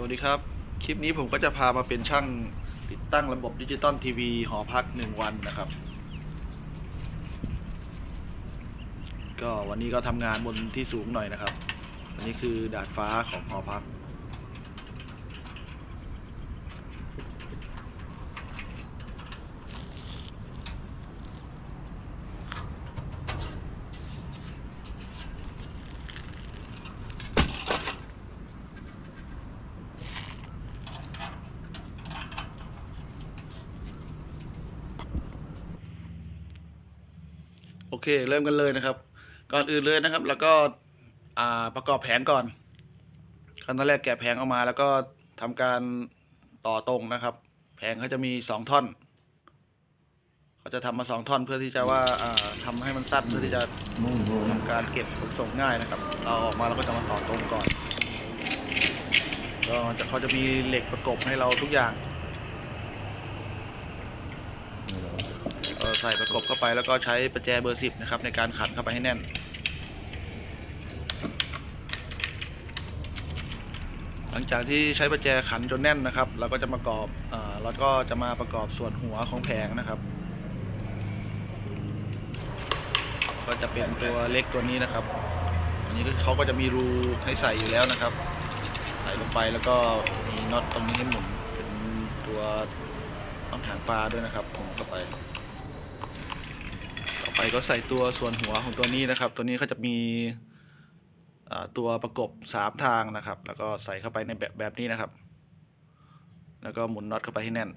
สวัสดีครับ คลิปนี้ผมก็จะพามาเป็นช่างติดตั้งระบบดิจิตอลทีวีหอพักหนึ่งวันนะครับ ก็วันนี้ก็ทำงานบนที่สูงหน่อยนะครับ อันนี้คือดาดฟ้าของหอพัก เคเริ่มกันเลยนะครับ ก่อนอื่นเลยนะครับ แล้วก็อ่าประกอบแผงก่อนขั้นตอนแรกแกะแผงออกมาแล้วก็ทำการต่อตรงนะครับ แผงเขาจะมีสองท่อนเขาจะทำมาสองท่อนเพื่อที่จะว่าอ่าทำให้มันสั้นเพื่อที่จะทำการเก็บขนส่งง่ายนะครับ เราออกมาเราก็จะมาต่อตรงก่อนก็จะเขาจะมีเหล็กประกบให้เราทุกอย่าง เอ่อใส่ ประกบเข้าไปแล้วก็ใช้ประแจเบอร์สิบนะครับในการขันเข้าไปให้แน่น หลังจากที่ใช้ประแจขันจนแน่นนะครับ เราก็จะประกอบอ่าแล้วก็จะมาประกอบส่วนหัวของแผงนะครับ ก็จะเป็นตัวเล็กตัวนี้นะครับ อันนี้ก็เขาก็จะมีรูให้ใส่อยู่แล้วนะครับ ใส่ลงไปแล้วก็มีน็อตตรงนี้ให้หมุนเป็นตัวต้องถางปลาด้วยนะครับผมเข้าไป ไปก็ใส่ตัวส่วนหัวของตัวนี้นะครับ ตัวนี้เขาจะมีตัวประกบสามทางนะครับ แล้วก็ใส่เข้าไปในแบบแบบนี้นะครับ แล้วก็หมุนน็อตเข้าไปให้แน่น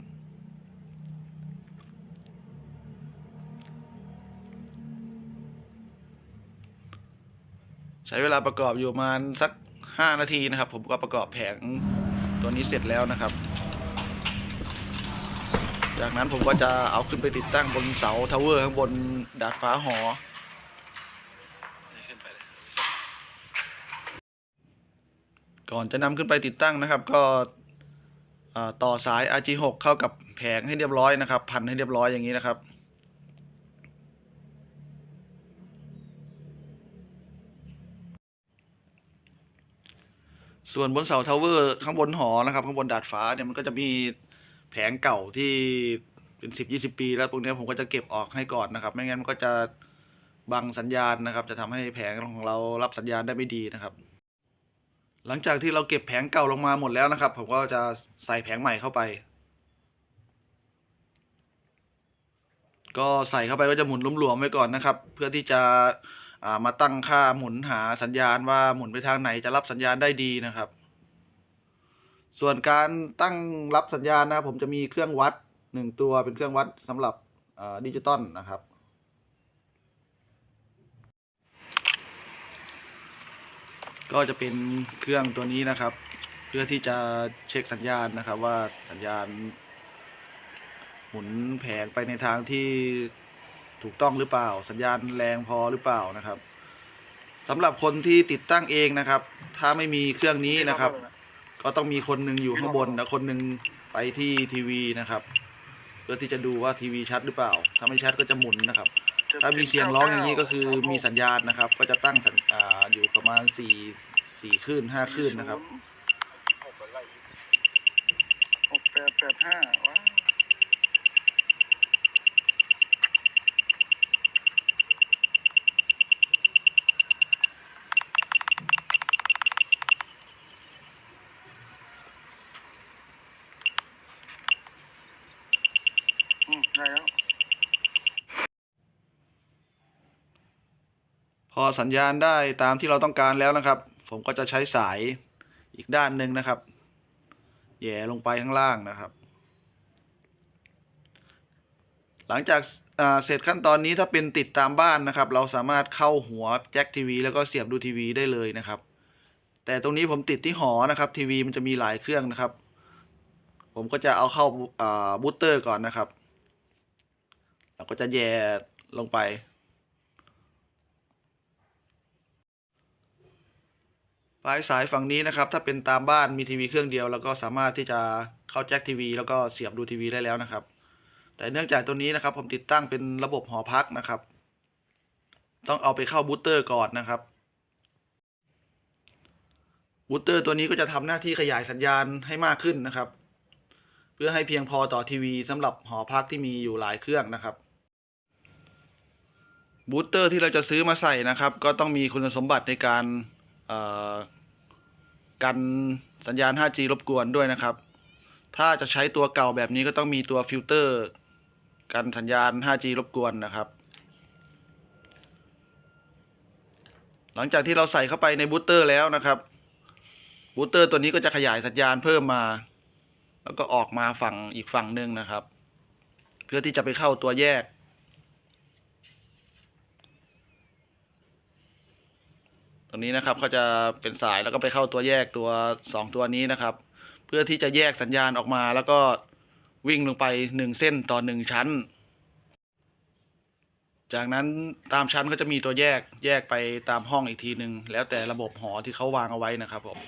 ใช้เวลาประกอบอยู่ประมาณสักห้านาทีนะครับ ผมก็ประกอบแผงตัวนี้เสร็จแล้วนะครับ จากนั้นผมก็จะเอาขึ้นไปติดตั้งบนเสาทาวเวอร์ข้างบนดาดฟ้าหอ ก่อนจะนำขึ้นไปติดตั้งนะครับ ก็ต่อสาย RG6 เข้ากับแผงให้เรียบร้อยนะครับ พันให้เรียบร้อยอย่างนี้นะครับส่วนบนเสาทาวเวอร์ข้างบนหอนะครับ ข้างบนดาดฟ้าเนี่ยมันก็จะมี แผงเก่าที่เป็นสิบยี่สิบปี แล้วพวกนี้ผมก็จะเก็บออกให้ก่อนนะครับ ไม่งั้นมันก็จะบังสัญญาณนะครับ จะทำให้แผงของเรารับสัญญาณได้ไม่ดีนะครับ หลังจากที่เราเก็บแผงเก่าลงมาหมดแล้วนะครับ ผมก็จะใส่แผงใหม่เข้าไป ก็ใส่เข้าไปก็จะหมุนหลวมๆไว้ก่อนนะครับ เพื่อที่จะามาตั้งค่าหมุนหาสัญญาณว่าหมุนไปทางไหนจะรับสัญญาณได้ดีนะครับ ส่วนการตั้งรับสัญญาณนะครับผมจะมีเครื่องวัดหนึ่งตัวเป็นเครื่องวัดสำหรับดิจิตอลนะครับ ก็จะเป็นเครื่องตัวนี้นะครับ เพื่อที่จะเช็คสัญญาณนะครับว่าสัญญาณ หมุนแผงไปในทางที่ถูกต้องหรือเปล่า สัญญาณแรงพอหรือเปล่านะครับสำหรับคนที่ติดตั้งเองนะครับ ถ้าไม่มีเครื่องนี้นะครับ ก็ต้องมีคนหนึ่งอยู่ข้างบนแล้วคนหนึ่งไปที่ทีวีนะครับเพื่อที่จะดูว่าทีวีชัดหรือเปล่า ถ้าไม่ชัดก็จะหมุนนะครับ ถ้ามีเสียงร้องอย่างนี้ก็คือมีสัญญาณนะครับ ก็จะตั้งสัญอ่าอยู่ประมาณสี่สี่คลื่นห้าคลื่นนะครับหกแปดแปดห้าว้าว แล้ว พอสัญญาณได้ตามที่เราต้องการแล้วนะครับ ผมก็จะใช้สายอีกด้านหนึ่งนะครับ แย่ลงไปข้างล่างนะครับ หลังจากาเสร็จขั้นตอนนี้ถ้าเป็นติดตามบ้านนะครับ เราสามารถเข้าหัวแจ็คทีวีแล้วก็เสียบดูทีวีได้เลยนะครับ แต่ตรงนี้ผมติดที่หอนะครับทีวีมันจะมีหลายเครื่องนะครับ ผมก็จะเอาเข้าาบูตเตอร์ก่อนนะครับ ก็จะแย่ลงไป ปลายสายฝั่งนี้นะครับ ถ้าเป็นตามบ้านมีทีวีเครื่องเดียว แล้วก็สามารถที่จะเข้าแจ็คทีวีแล้วก็เสียบดูทีวีได้แล้วนะครับ แต่เนื่องจากตัวนี้นะครับ ผมติดตั้งเป็นระบบหอพักนะครับ ต้องเอาไปเข้าบูตเตอร์ก่อนนะครับบูสเตอร์ตัวนี้ก็จะทำหน้าที่ขยายสัญญาณให้มากขึ้นนะครับ เพื่อให้เพียงพอต่อทีวีสำหรับหอพักที่มีอยู่หลายเครื่องนะครับ บูสเตอร์ที่เราจะซื้อมาใส่นะครับ ก็ต้องมีคุณสมบัติในการกันสัญญาณ 5G รบกวนด้วยนะครับ ถ้าจะใช้ตัวเก่าแบบนี้ก็ต้องมีตัวฟิลเตอร์กันสัญญาณ 5G รบกวนนะครับ หลังจากที่เราใส่เข้าไปในบูสเตอร์แล้วนะครับบูสเตอร์ตัวนี้ก็จะขยายสัญญาณเพิ่มมา แล้วก็ออกมาฝั่งอีกฝั่งหนึ่งนะครับ เพื่อที่จะไปเข้าตัวแยก ตรงนี้นะครับเขาจะเป็นสายแล้วก็ไปเข้าตัวแยกตัวสองตัวนี้นะครับ เพื่อที่จะแยกสัญญาณออกมา แล้วก็วิ่งลงไปหนึ่งเส้นต่อหนึ่งชั้น จากนั้นตามชั้นก็จะมีตัวแยกแยกไปตามห้องอีกทีหนึ่งแล้วแต่ระบบหอที่เขาวางเอาไว้นะครับผม